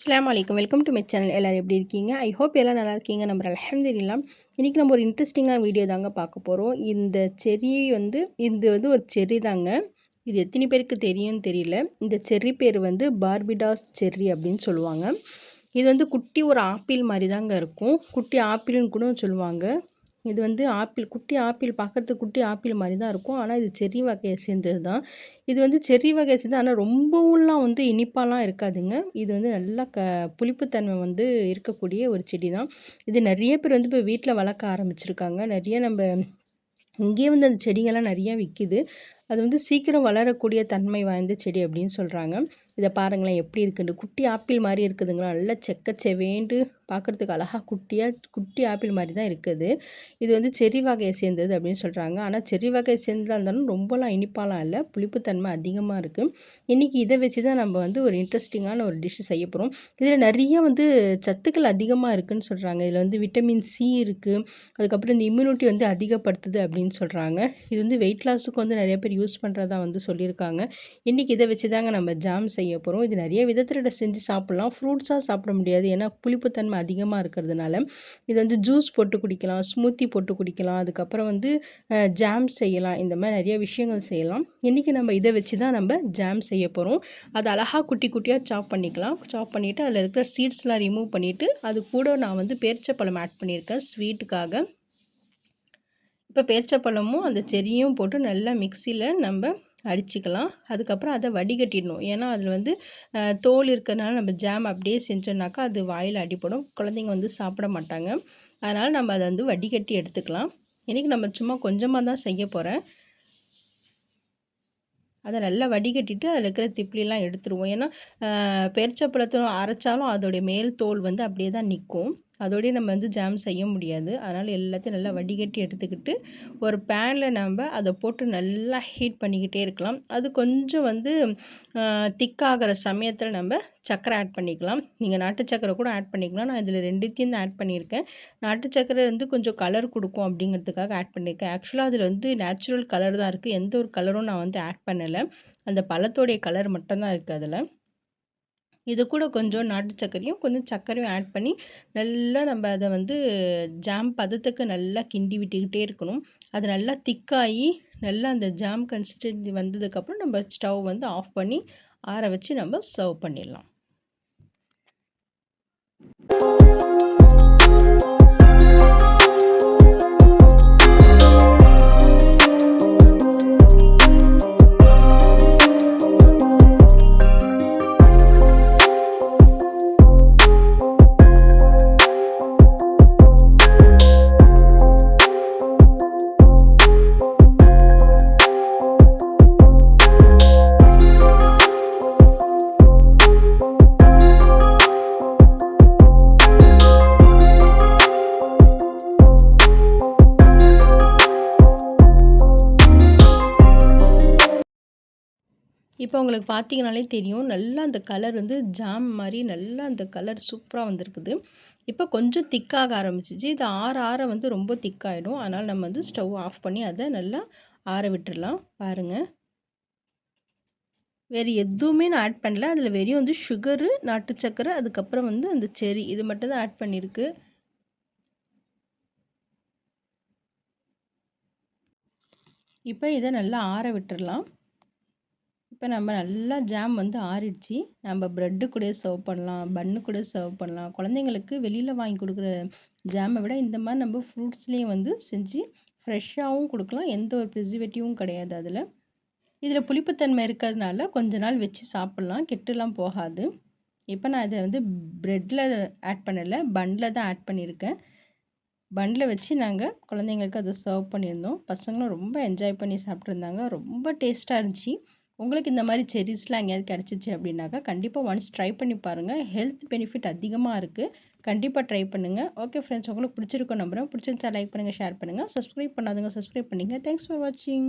அஸ்லாம் வலைக்கம் welcome to my channel எல்லோரும் எப்படி இருக்கீங்க? ஐ ஹோப் எல்லாம் நல்லா இருக்கீங்க. நம்ம அலமதுல்லா இன்றைக்கி நம்ம ஒரு இன்ட்ரெஸ்டிங்கான வீடியோ தாங்க பார்க்க போகிறோம் இந்த செரி வந்து இது வந்து ஒரு செரி தாங்க. இது எத்தனை பேருக்கு தெரியும்னு தெரியல. இந்த செர்ரி பேர் வந்து பார்பிடாஸ் செர்ரி அப்படின்னு சொல்லுவாங்க. இது வந்து குட்டி ஒரு ஆப்பிள் மாதிரி தாங்க இருக்கும். குட்டி ஆப்பிள்னு கூட சொல்லுவாங்க. இது வந்து ஆப்பிள் குட்டி ஆப்பிள் பார்க்குறதுக்கு குட்டி ஆப்பிள் மாதிரி தான் இருக்கும். ஆனால் இது செரி வகையை சேர்ந்தது தான் இது வந்து செரி வகையை சேர்ந்து ஆனால் ரொம்பவும்லாம் வந்து இனிப்பாலாம் இருக்காதுங்க. இது வந்து நல்லா க புளிப்புத்தன்மை வந்து இருக்கக்கூடிய ஒரு செடி தான் இது நிறைய பேர் வந்து இப்போ வீட்டில் வளர்க்க ஆரம்பிச்சிருக்காங்க. நிறைய நம்ம இங்கேயே வந்து அந்த செடிங்கள்லாம் நிறையா விற்கிது அது வந்து சீக்கிரம் வளரக்கூடிய தன்மை வாய்ந்த செடி அப்படின்னு சொல்கிறாங்க இதை பாருங்களேன் எப்படி இருக்குன்னு. குட்டி ஆப்பிள் மாதிரி இருக்குதுங்களா? நல்லா செக்க செவேண்டு பார்க்குறதுக்கு அழகாக குட்டியாக குட்டி ஆப்பிள் மாதிரி தான் இருக்குது. இது வந்து செரி வகையை சேர்ந்தது அப்படின்னு சொல்கிறாங்க ஆனால் செரி வகையை சேர்ந்ததாக இருந்தாலும் ரொம்பலாம் இனிப்பாலாம் இல்லை. புளிப்புத்தன்மை அதிகமாக இருக்குது இன்றைக்கி இதை வச்சு தான் நம்ம வந்து ஒரு இன்ட்ரெஸ்டிங்கான ஒரு டிஷ்ஷு செய்ய போகிறோம் இதில் நிறைய வந்து சத்துக்கள் அதிகமாக இருக்குதுன்னு சொல்கிறாங்க இதில் வந்து விட்டமின் சி இருக்குது அதுக்கப்புறம் இந்த இம்யூனிட்டி வந்து அதிகப்படுத்துது அப்படின்னு சொல்கிறாங்க இது வந்து வெயிட் லாஸுக்கு வந்து நிறைய பேர் யூஸ் பண்ணுறதா வந்து சொல்லியிருக்காங்க. இன்றைக்கி இதை வச்சு தாங்க நம்ம ஜாம் செய்ய போகிறோம் இது நிறைய விதத்தில் செஞ்சு சாப்பிட்லாம். ஃப்ரூட்ஸாக சாப்பிட முடியாது. ஏன்னா புளிப்புத்தன்மை அதிகமாக இருக்கிறதுனால இது வந்து ஜூஸ் போட்டு குடிக்கலாம் ஸ்மூத்தி போட்டு குடிக்கலாம் அதுக்கப்புறம் வந்து ஜாம் செய்யலாம். இந்த மாதிரி நிறைய விஷயங்கள் செய்யலாம். இன்றைக்கி நம்ம இதை வச்சு தான் நம்ம ஜாம் செய்ய போகிறோம் அது அழகாக குட்டி குட்டியாக சாப் பண்ணிக்கலாம். சாப் பண்ணிவிட்டு அதில் இருக்கிற சீட்ஸ்லாம் ரிமூவ் பண்ணிவிட்டு அது கூட நான் வந்து பேரிச்சப்பழம் ஆட் பண்ணியிருக்கேன் ஸ்வீட்டுக்காக இப்போ பேரிச்சப்பழமும் அந்த செரியும் போட்டு நல்லா மிக்சியில் நம்ம அடிச்சுக்கலாம். அதுக்கப்புறம் அதை வடிகட்டிடணும். ஏன்னா அதில் வந்து தோல் இருக்கிறதுனால நம்ம ஜாம் அப்படியே செஞ்சோம்னாக்கா அது வாயில் அடிப்படும் குழந்தைங்க வந்து சாப்பிட மாட்டாங்க. அதனால் நம்ம அதை வந்து வடிகட்டி எடுத்துக்கலாம். இன்றைக்கி நம்ம சும்மா கொஞ்சமாக தான் செய்ய போகிறேன் அதை நல்லா வடிகட்டிட்டு அதில் இருக்கிற திப்ளிலாம் எடுத்துருவோம். ஏன்னா பெருச்சப்பழத்தை அரைச்சாலும் அதோடைய மேல் தோல் வந்து அப்படியே தான் நிற்கும். அதோடய நம்ம வந்து ஜாம் செய்ய முடியாது. அதனால் எல்லாத்தையும் நல்லா வடிகட்டி எடுத்துக்கிட்டு ஒரு பேனில் நம்ம அதை போட்டு நல்லா ஹீட் பண்ணிக்கிட்டே இருக்கலாம். அது கொஞ்சம் வந்து திக்காகிற சமயத்தில் நம்ம சக்கரை ஆட் பண்ணிக்கலாம். நீங்கள் நாட்டு சக்கரை கூட ஆட் பண்ணிக்கலாம். நான் இதில் ரெண்டுத்தையும் தான் ஆட் பண்ணியிருக்கேன். நாட்டு சக்கரை வந்து கொஞ்சம் கலர் கொடுக்கும் அப்படிங்கிறதுக்காக ஆட் பண்ணியிருக்கேன். ஆக்சுவலாக அதில் வந்து நேச்சுரல் கலர் தான் இருக்குது எந்த ஒரு கலரும் நான் வந்து ஆட் பண்ணலை. அந்த பழத்தோடைய கலர் மட்டும்தான் இருக்குது அதில். இது கூட கொஞ்சம் நாட்டு சர்க்கரையும் கொஞ்சம் சர்க்கரையும் ஆட் பண்ணி நல்லா நம்ம அதை வந்து ஜாம் பதத்துக்கு நல்லா கிண்டி விட்டுக்கிட்டே இருக்கணும். அது நல்லா திக்காகி நல்லா அந்த ஜாம் கன்சிஸ்டன்சி வந்ததுக்கப்புறம் நம்ம ஸ்டவ் வந்து ஆஃப் பண்ணி ஆற வச்சு நம்ம சர்வ் பண்ணிடலாம். இப்போ உங்களுக்கு பார்த்தீங்கனாலே தெரியும் நல்லா அந்த கலர் வந்து ஜாம் மாதிரி நல்லா அந்த கலர் சூப்பராக வந்திருக்குது. இப்போ கொஞ்சம் திக்காக ஆரம்பிச்சிச்சு. இது ஆற ஆற வந்து ரொம்ப திக்காகிடும் அதனால் நம்ம வந்து ஸ்டவ் ஆஃப் பண்ணி அதை நல்லா ஆற விட்டுடலாம். பாருங்கள் வேறு எதுவுமே நான் ஆட் பண்ணல. அதில் வெறும் வந்து சுகரு நாட்டு சக்கரை அதுக்கப்புறம் வந்து அந்த செரி இது மட்டும் தான் ஆட் பண்ணியிருக்கு இப்போ இதை நல்லா ஆற விட்டுடலாம். இப்போ நம்ம நல்லா ஜாம் வந்து ஆறிடுச்சு. நம்ம ப்ரெட்டு கூட சர்வ் பண்ணலாம் பன்னு கூட சர்வ் பண்ணலாம். குழந்தைங்களுக்கு வெளியில் வாங்கி கொடுக்குற ஜாமை விட இந்த மாதிரி நம்ம ஃப்ரூட்ஸ்லேயும் வந்து செஞ்சு ஃப்ரெஷ்ஷாகவும் கொடுக்கலாம். எந்த ஒரு ப்ரிசர்வேட்டிவும் கிடையாது அதில். இதில் புளிப்புத்தன்மை இருக்கிறதுனால கொஞ்ச நாள் வச்சு சாப்பிட்லாம். கெட்டுலாம் போகாது. இப்போ நான் இதை வந்து ப்ரெட்டில் ஆட் பண்ணலை பன்னில் தான் ஆட் பண்ணியிருக்கேன். பன்னில் வச்சு நாங்கள் குழந்தைங்களுக்கு அதை சர்வ் பண்ணியிருந்தோம். பசங்களும் ரொம்ப என்ஜாய் பண்ணி சாப்பிட்ருந்தாங்க ரொம்ப டேஸ்ட்டாக இருந்துச்சு. உங்களுக்கு இந்த மாதிரி செரிஸ்லாம் எங்கேயாவது கிடச்சிச்சு அப்படின்னாக்கா கண்டிப்பாக ஒன்ஸ் ட்ரை பண்ணி பாருங்கள் ஹெல்த் பெனிஃபிட் அதிகமாக இருக்குது கண்டிப்பாக ட்ரை பண்ணுங்கள் ஓகே ஃப்ரெண்ட்ஸ் உங்களுக்கு பிடிச்சிருக்கோம் நம்புகிறேன் பிடிச்சிருந்தா லைக் பண்ணுங்கள் ஷேர் பண்ணுங்கள் சப்ஸ்கிரைப் பண்ணாதுங்க சப்ஸ்கிரைப் பண்ணிங்க. தேங்க்ஸ் ஃபார் வாட்சிங்